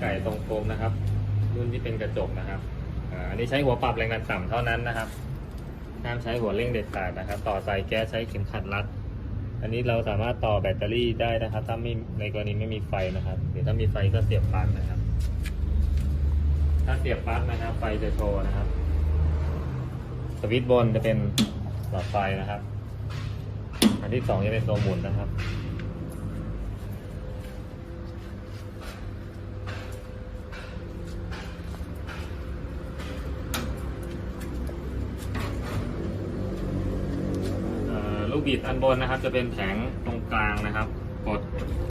ไก่ตรงกลมนะครับ รุ่นที่เป็นกระจกนะครับอันนี้ใช้หัวปรับแรงดันต่ำเท่านั้นนะครับห้ามใช้หัวเร่งเด็ดขาดนะครับ ต่อสายแก๊สใช้เข็มขัดรัด อันนี้เราสามารถต่อแบตเตอรี่ได้นะครับ ถ้าไม่ในกรณีไม่มีไฟนะครับหรือถ้ามีไฟก็เสียบปลั๊กนะครับ ถ้าเสียบปลั๊กนะครับ ไฟจะโชว์นะครับ สวิตช์บนจะเป็นหลอดไฟนะครับ อันที่สองจะเป็นตัวหมุนนะครับ ลูกบิดอันบนนะครับ จะเป็นแผงตรงกลางนะครับ กด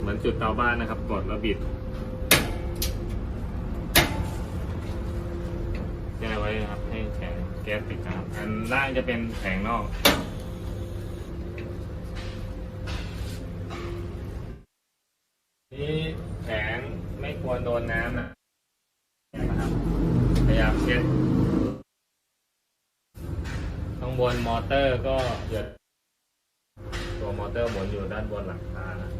เหมือนจุดเตาบ้านนะครับ กดแล้วบิดแก้ไว้นะครับ ให้แผงแก๊สติดนะครับ อันล่างจะเป็นแผงนอกนี่แผงไม่ควรโดนน้ำนะนะครับพยายามเช็ดข้างบนมอเตอร์ก็อย่า ตัวมอเตอร์หมุนอยู่ด้านบนหลังคานะ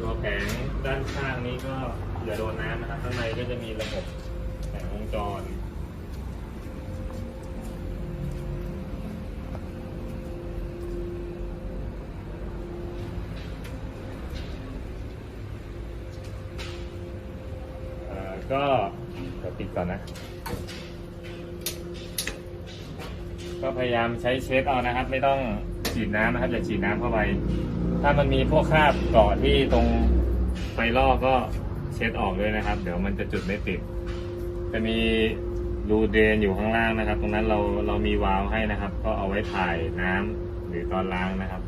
ตัวแผงด้านข้างนี้ก็อย่าโดนน้ำนะครับ ข้างในก็จะมีระบบแผงวงจรอ่อก็เดี๋ยวปิดก่อนนะ ก็พยายามใช้เช็ดเอานะครับ ไม่ต้องฉีดน้ำนะครับอย่าฉีดน้ำเข้าไป ถ้ามันมีพวกคราบเกาะที่ตรงไฟลอกก็เช็ดออกด้วยนะครับ เดี๋ยวมันจะจุดไม่ติด จะมีรูเดนอยู่ข้างล่างนะครับ ตรงนั้นเราเรามีวาล์วให้นะครับ ก็เอาไว้ถ่ายน้ำหรือตอนล้างนะครับ